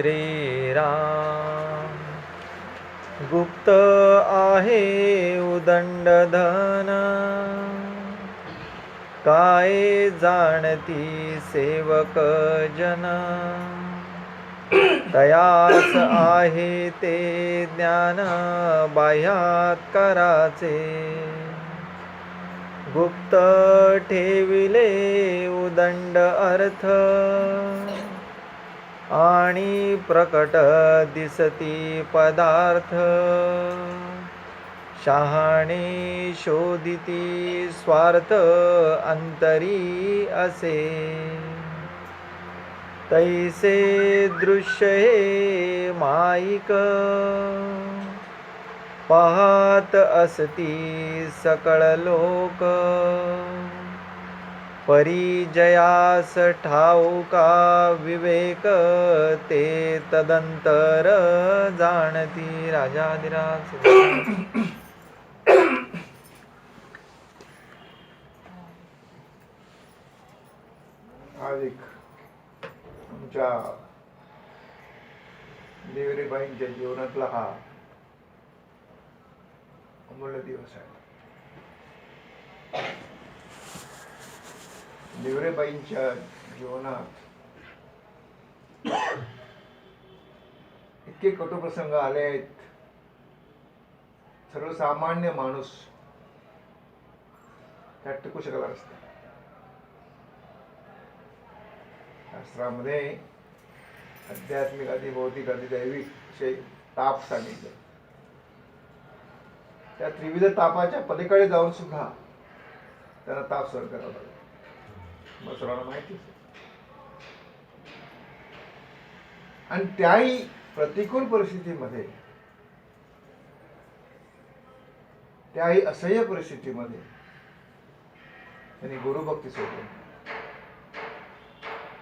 श्रीराम। गुप्त आहे उदंड धन काय जाणती सेवक जन। तयास आहे ते ज्ञान बाह्यात्काराचे गुप्त ठेविले उदंड अर्थ। आणि प्रकट दिसती पदार्थ. शहाणे शोधिती स्वार्थ अंतरी असे. तैसे दृश्य हे माईक. पाहत असती सकळ लोक. परिजयास ठाऊका विवेक? ते तदंतर जाणती. राजाधिराज आज एक आमच्या देवरेबाईंच्या जीवनातला हा अमूल्य दिवस आहे. देवरेबाईंच्या जीवनात इतके कटुप्रसंग आले आहेत. सर्वसामान्य माणूस त्यात टिकू शकला असता शास्त्रामध्ये आध्यात्मिक आधी भौतिक आधी दैविक असे ताप सांगितले. त्या त्रिविध तापाच्या पलीकडे जाऊन सुद्धा त्यांना ताप सहन करावा लागला. मग सर्वांना माहितीच आणि त्याही प्रतिकूल परिस्थितीमध्ये त्याही असह्य परिस्थितीमध्ये त्यांनी गुरुभक्ती सोडली.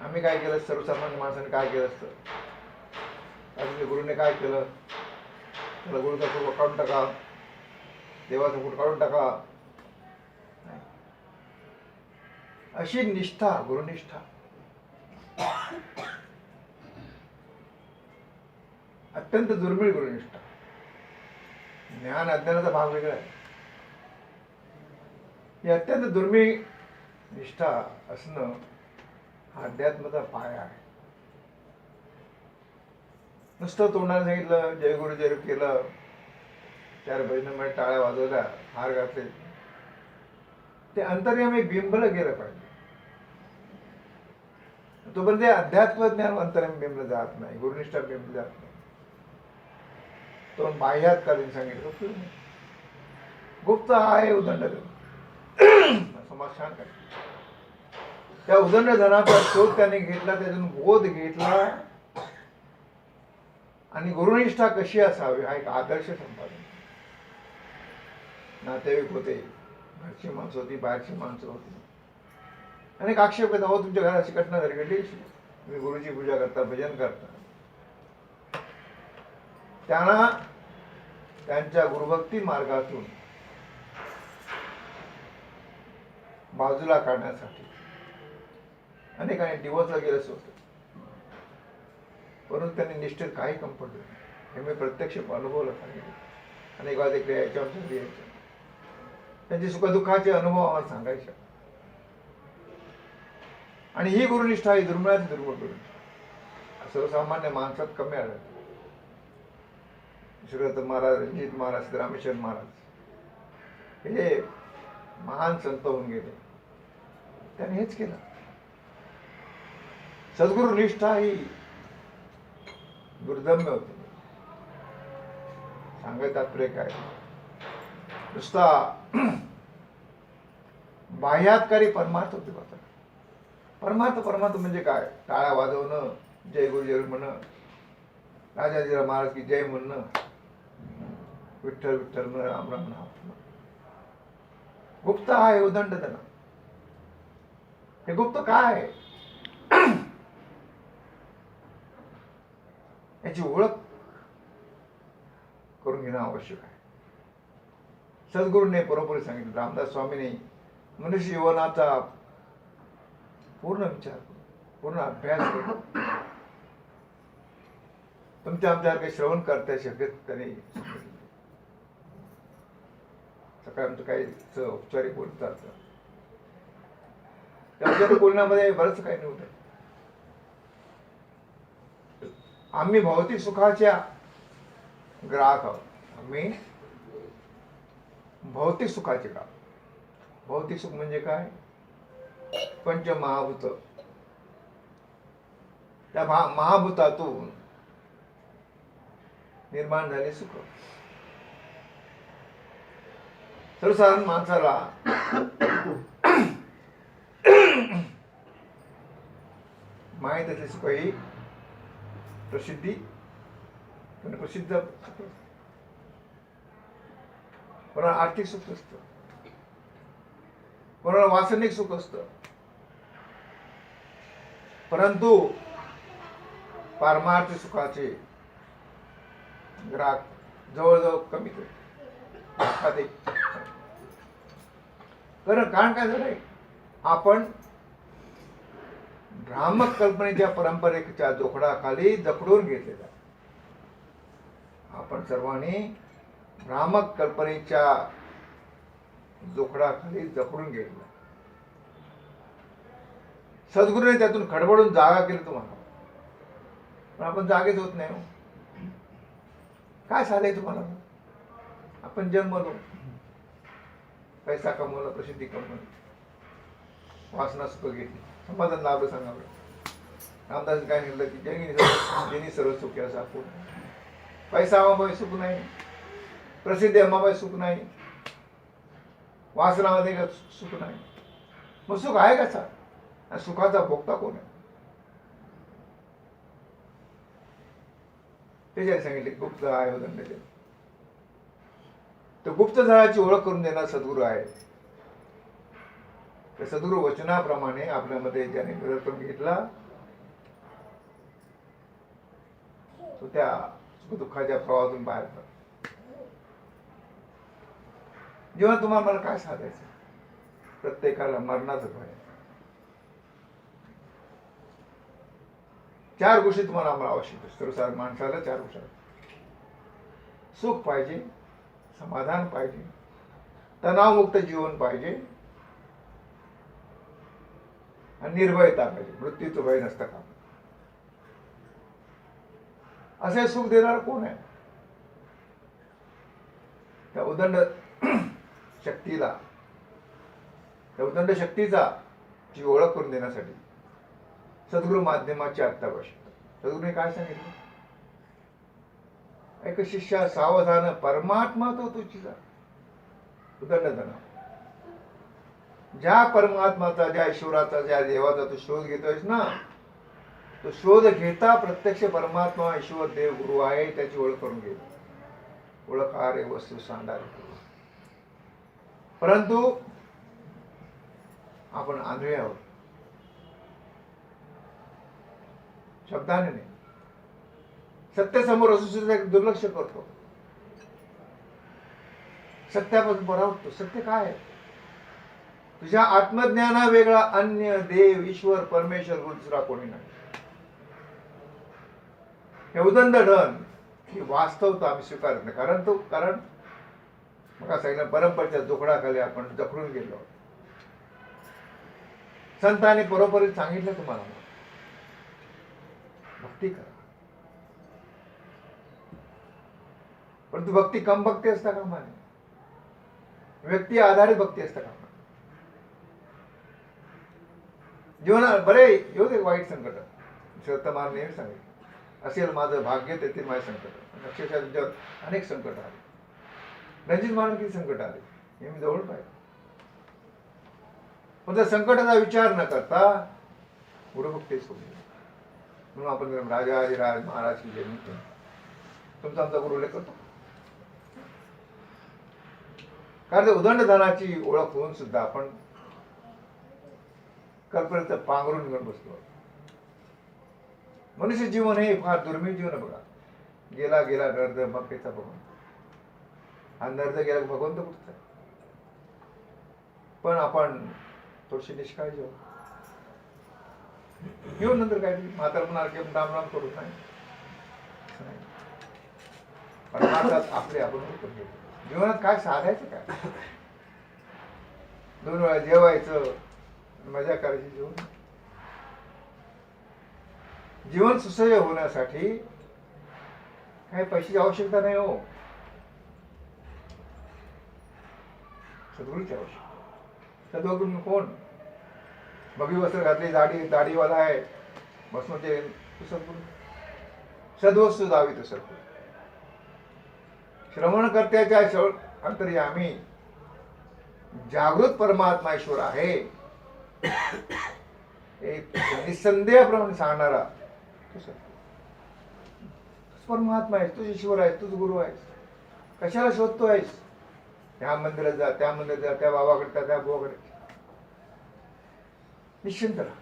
आम्ही काय केलं? सर्वसामान्य माणसाने काय केलं असतं? आज गुरुने काय केलं? त्याला गुरुचा फोटो काढून टाका. देवाचा फोटो काढून टाका नाही. अशी निष्ठा गुरुनिष्ठा. अत्यंत दुर्मिळ गुरुनिष्ठा. ज्ञान अज्ञानाचा भाग वेगळा आहे. ही अत्यंत दुर्मिळ निष्ठा असणं हा अध्यात्माचा पाया आहे. नुसतं तोंडाने सांगितलं जय गुरु जय केलं. चार भजनामध्ये टाळ्या वाजवल्या हार घातले. ते अंतर्यामी बिंबलं गेलं पाहिजे. तोपर्यंत ते अध्यात्म ज्ञान अंतरंग बिंबलं जात नाही गुरुनिष्ठा बिंबलं जात नाही. तो बाह्यात कालीन सांगितलं गुप्त नाही. गुप्त आहे उदंड समाज छान काय त्या उदंड धनाचा शोध त्याने घेतला त्यातून बोध घेतला. आणि गुरुनिष्ठा कशी असावी हा एक आदर्श संपादन. नातेवाईक होते घरची माणसं होती बाहेरची माणसं होती. अनेक आक्षेप येतात हो तुमच्या घरात अशी घटना झाली घडली अशी. तुम्ही गुरुची पूजा करता भजन करता. त्यांना त्यांच्या गुरुभक्ती मार्गातून बाजूला काढण्यासाठी अनेकांनी डिवोर्सला गेलं होतं. परंतु त्यांनी निष्ठेत काही कंपट हे मी प्रत्यक्ष अनुभवलं सांगितलं अनेक वाद इकडे यायच्या यायच्या त्यांचे सुखदुःखाचे अनुभव आम्हाला सांगायचे. आणि ही गुरुनिष्ठा ही दुर्मिळाची दुर्मिळ गुरुनिष्ठा. सर्वसामान्य माणसात कमी आढळते. श्रीरथ महाराज रणजित महाराज रामेश्वर महाराज हे महान संत होऊन गेले. त्याने हेच केलं. सद्गुरु निष्ठा ही दुर्दम्य होती. सांगायचं तात्पर्य काय? नुसता बाह्यातकारी परमार्थ होते मात्र. परमार्थ परमार्थ म्हणजे काय? टाळ्या वाजवणं जय गुरु जय म्हणणं राजाजीरा महाराज की जय म्हणणं विठ्ठल विठ्ठल म्हण राम राम नाम गुप्त आहे उदंड त्यांना हे गुप्त काय? आहे याची ओळख करून घेणं आवश्यक आहे. सद्गुरूने बरोबर सांगितलं. रामदास स्वामीने मनुष्य जीवनाचा पूर्ण विचार करू पूर्ण अभ्यास करू. तुमच्या आमच्या काही श्रवण करता शक्यत त्याने सकाळी आमचं काही औपचारिक बोलतात त्यांच्या त्या औपचारिक बोलण्यामध्ये बरंच काही नव्हतं आम्ही भौतिक सुखाच्या ग्राहक आहोत. आम्ही भौतिक सुखाचे ग्राहक भौतिक सुख म्हणजे काय? पंच महाभूत त्या महाभूतातून निर्माण झाले सुख. सर्वसाधारण माणसाला माहीत असले सुख ही प्रसिद्धी प्रसिद्ध कोणाला आर्थिक सुख असतं. कोणाला वासनिक सुख असतं. परंतु पारमार्थ सुखाचे ग्राहक जवळजवळ कमी कारण कारण काय झालंय? आपण भ्रामक कल्पनेच्या परंपरेच्या जोखडाखाली जखडून घेतलेला आपण सर्वांनी भ्रामक कल्पनेच्या जोखडाखाली जखडून घेतला सद्गुरूने त्यातून खडबडून जागा केली तुम्हाला. पण आपण जागेच होत नाही हो. काय झालंय तुम्हाला? आपण जन्मलो. पैसा कमवला प्रसिद्धी कमवली. वासना सुख घेतली. समाधान लाभलं सांगावं. रामदास काय म्हणलं की जगी सर्व- सर्व सुखी असा आपण पैसा अमाबाई सुख नाही. प्रसिद्धी अमाबाई सुख नाही. वासनामध्ये का सुख नाही. मग सुख आहे कसा सुखाचा भोगता कोण आहे? त्याच्याने सांगितले गुप्त आहे हो तर गुप्त झाडाची ओळख करून देणार सद्गुरू आहे. तर सद्गुरू वचनाप्रमाणे आपल्यामध्ये ज्याने विरोध करून घेतला तो त्या सुखदुःखाच्या प्रवाहातून बाहेर पडला. जेव्हा तुम्हाला मला काय साधायचं प्रत्येकाला मरणाचं भय आहे. चार गोष्टी तुम्हाला आम्हाला आवश्यक सर्वसार माणसाला चार गोष्टी सुख पाहिजे समाधान पाहिजे तणावमुक्त जीवन पाहिजे आणि निर्भयता पाहिजे. मृत्यूचं भय नसतं का असे सुख देणार कोण आहे? त्या उदंड शक्तीला त्या उदंड शक्तीचा जी ओळख करून देण्यासाठी सद्गुरू माध्यमाची अत्यावश्यकता सद्गुरूने काय सांगितलं? एक शिष्या सावधान परमात्मा तो तुझीचा उदंड ज्या परमात्माचा ज्या ईश्वराचा ज्या देवाचा तू शोध घेतोयस ना तो शोध घेता प्रत्यक्ष परमात्मा ईश्वर देव गुरु आहे त्याची ओळख करून घे. ओळख रे वस्तू सांडारे परंतु आपण आंधळे आहोत. शब्दाने नाही. सत्य समोर असू सुद्धा दुर्लक्ष करतो. सत्यापासून होतो सत्य काय आहे? तुझ्या आत्मज्ञाना वेगळा अन्य देव ईश्वर परमेश्वर दुसरा कोणी नाही. हे उदंड ढन ही वास्तवता आम्ही स्वीकारत नाही. कारण तो कारण मला सांगितलं परंपरेच्या दुखडाखाली आपण जखडून गेलो. संतांनी बरोबर सांगितलं तुम्हाला. भक्ती करा. परंतु भक्ती कम भक्ती असता कामा नये व्यक्ती आधारित भक्ती असता कामा जीवनात बरे येऊ दे वाईट संकट. श्रद्धमार नेहमी सांगितलं असेल माझं भाग्य तेथील माझे संकट. अक्षरशः तुमच्यावर अनेक संकट आले. रणजित महाराज किती संकट आले? हे मी जवळ पाहिजे पण त्या संकटाचा विचार न करता गुरुभक्ती सोडली म्हणून आपण राजा राज महाराज की जयंती तुमचा आमचा गुरु उल्लेख करतो. कारण ते उदंडधनाची ओळख होऊन सुद्धा आपण कल्पनेत पांघरून घेऊन बसतो. मनुष्य जीवन हे फार दुर्मिळ जीवन आहे बघा. गेला गेला नर्द मग त्याचा भगवंत हा नर्द गेला भगवंत कुठचा? पण आपण थोडीशी निष्काळजी आहोत. येऊन नंतर काय म्हातार म्हणाल की राम राम करू नाही परमार्थात आपले आपण जीवनात काय साधायचं काय? दोन वेळा जेवायचं मजा करायची जीवन. जीवन सुसह्य होण्यासाठी काही पैशाची आवश्यकता नाही हो. सद्गुरूची आवश्यकता. सद्गुरू कोण? बघी वस्त्र घातली दाढी दाढीवाला आहे. बसून ते तू सद्गुरू सद्वस्तू दावी तो सद्गुरू श्रवणकर्त्याच्या अंतर्यामी जागृत परमात्मा ईश्वर आहे. एक निसंदेहप्रमाणे सांगणारा तो सद्गुरू. परमात्मा आहेस तूच ईश्वर आहेस तूच गुरु आहेस. कशाला शोधतो आहेस त्या मंदिरात जा त्या मंदिरात जा त्या बाबाकडे त्या बुवाकडे. निश्चिंत राहा।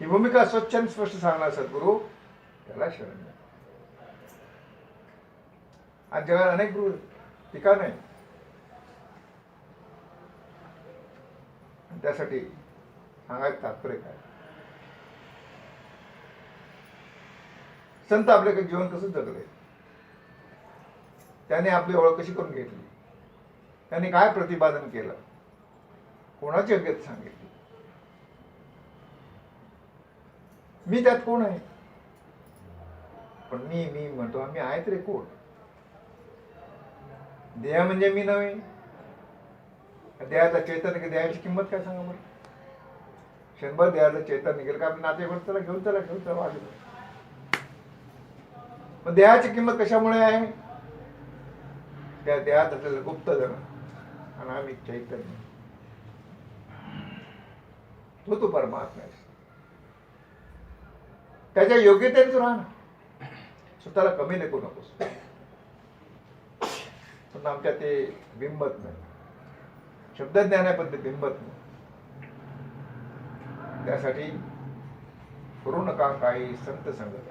ही भूमिका स्वच्छ आणि स्पष्ट सांगणार सद्गुरू त्याला शरण द्या. आज जगात अनेक गुरु ठिकाण आहे त्यासाठी सांगायचं तात्पर्य काय? संत आपल्याकडे जीवन कसं जगले? त्याने आपली ओळख कशी करून घेतली? त्यांनी काय प्रतिपादन केलं? कोणाची अंगत सांगितली? मी त्यात कोण आहे? पण मी मी म्हणतो आम्ही आहेत रे कोण? देह म्हणजे मी नव्हे. देहाचा चैतन्य की देहाची किंमत काय सांगा बरं? क्षणभर देहाचं चैतन्य गेलं का आपण नाते चला घेऊन चला घेऊन चला वाजलं मग देहाची किंमत कशामुळे आहे? त्या देहात असलेलं गुप्त जण आणि आम्ही चैतन्य. तो तू परमात्मा आहेस त्याच्या योग्यतेने तू राहा स्वतःला कमी लेखू नकोस. पण आमच्या ते बिंबत नाही. शब्दज्ञान आहे पण ते बिंबत नाही. त्यासाठी करू नका काही संत संगत.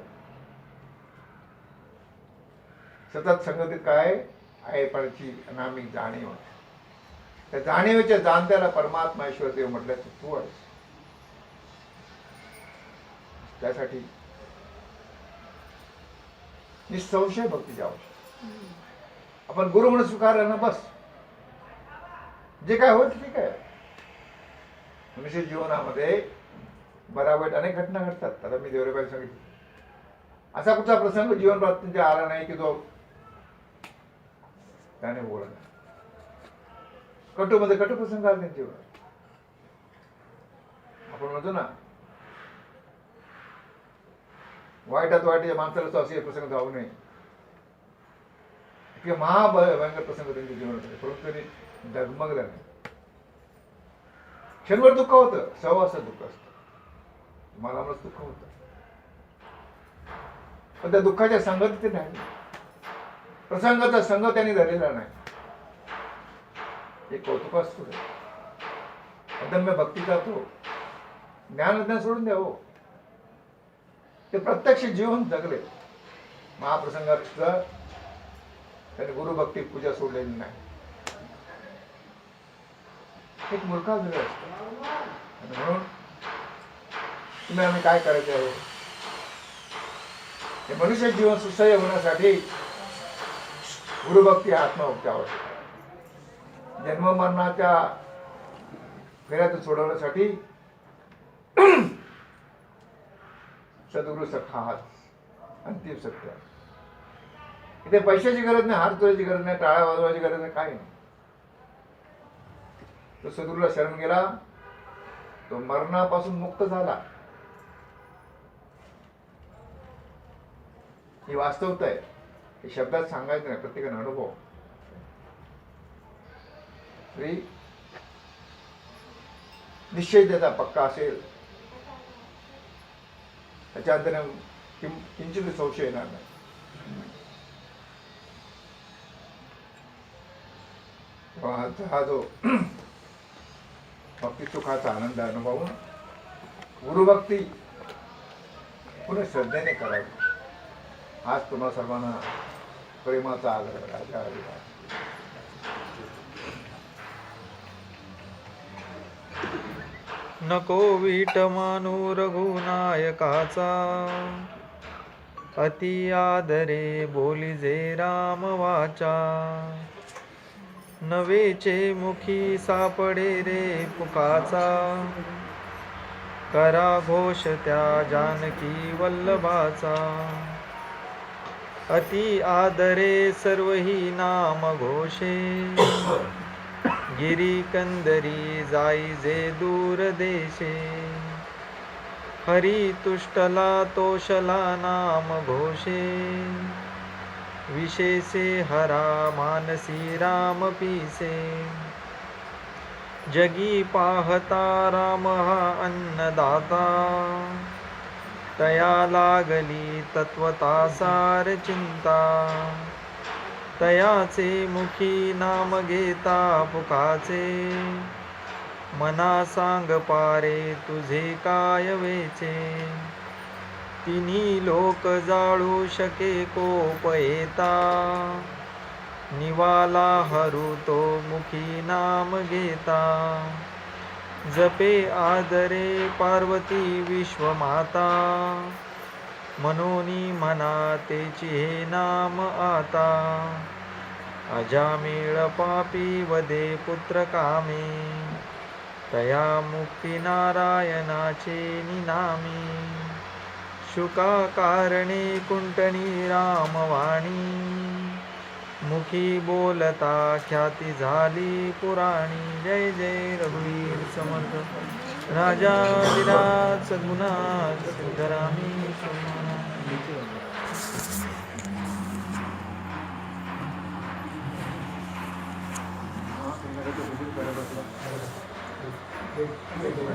सतत संगतीत काय आहे पणाची अनामिक जाणीव त्या जाणीवेच्या जाणत्याला परमात्मा ईश्वर देव म्हटलं तर तू आहेस. त्यासाठी निसंशय भक्तीची आवश्यक आपण गुरु म्हणून स्वीकारलं ना बस. जे काय होत ठीक आहे. मनुष्य जीवनामध्ये बरा वाईट अनेक घटना घडतात. आता मी देवरेबाई सांगितलं. असा कुठचा प्रसंग जीवन प्राप्तीच्या आला नाही की जो त्याने बोलला कटूमध्ये कटू प्रसंग आला त्यांच्या आपण म्हणतो ना वाईटात वाईट या माणसाला असे प्रसंग जाऊ नये. किंवा महाभयंकर प्रसंग त्यांच्या जीवनात आले परंतु त्यांनी डगमगला नाही. क्षणभर दुःख होतं सहवासात दुःख असतं. मला मग दुःख होतं. पण त्या दुःखाच्या संगतीत ते नाही. प्रसंगाचा संघ त्यांनी झालेला नाही. एक कौतुक असतो अदम्य भक्तीचा तो ज्ञान अज्ञान सोडून द्या हो. ते प्रत्यक्ष जीवन जगले. महाप्रसंगाचं त्याने गुरुभक्ती पूजा सोडलेली नाही. एक मूर्खा वेगळं असतं. म्हणून तुम्ही आम्ही काय करायचे आहे? हे मनुष्य जीवन सुसह्य होण्यासाठी गुरुभक्ती आत्मभक्ती आवश्यक जन्म मरणाच्या फेऱ्यातून सोडवण्यासाठी सद्गुरु सखा हात अंतिम सत्य. इथे पैशाची गरज नाही हात तुरायची गरज नाही टाळ्या वाजवायची गरज नाही काही नाही. तो सद्गुरूला शरण गेला. तो मरणापासून मुक्त झाला. ही वास्तवता आहे. हे शब्दात सांगायचं नाही प्रत्येकाने अनुभव. निश्चय त्याचा पक्का असेल. त्याच्या अंतराने किं किंचित संशय येणार नाही. हा- जो भक्ती सुखाचा आनंद अनुभवून गुरुभक्ती पुढे श्रद्धेने करावी. आज तुम्हा सर्वांना प्रेमाचा आग्रह राजा नको वीट मानू रघुनायकाचा अति आदरे बोलिजे राम वाचा. नवेचे मुखी सापडे रे पुकाचा. करा घोष त्या जानकी वल्लभाचा. अति आदरे सर्वही नाम घोषे. गिरी कंदरी जाई जे दूर देशे। हरी तुष्टला तोषला नाम घोषे। विशेषे हरा मानसी राम पीसे। जगी पाहता राम हा अन्नदाता। तया लागली तत्वता सार चिंता। तयाचे मुखी नाम घेता पुकाचे. मना सांग पारे तुझे काय वेचे. तिन्ही लोक जाळू शके कोप येता. निवाला हरू तो मुखी नाम घेता. जपे आदरे पार्वती विश्वमाता. मनोनी म्हणा तेची हे नाम आता। अजामिळ पापी वदे पुत्र कामे। तया मुक्ती नारायणाचे निनामी। शुका कारणे कुंटणी रामवाणी। मुखी बोलता ख्याती झाली पुराणी। जय जय रघुवीर समर्थ। राजा विराज सद्गुणा सुधरामी ありがとうございます。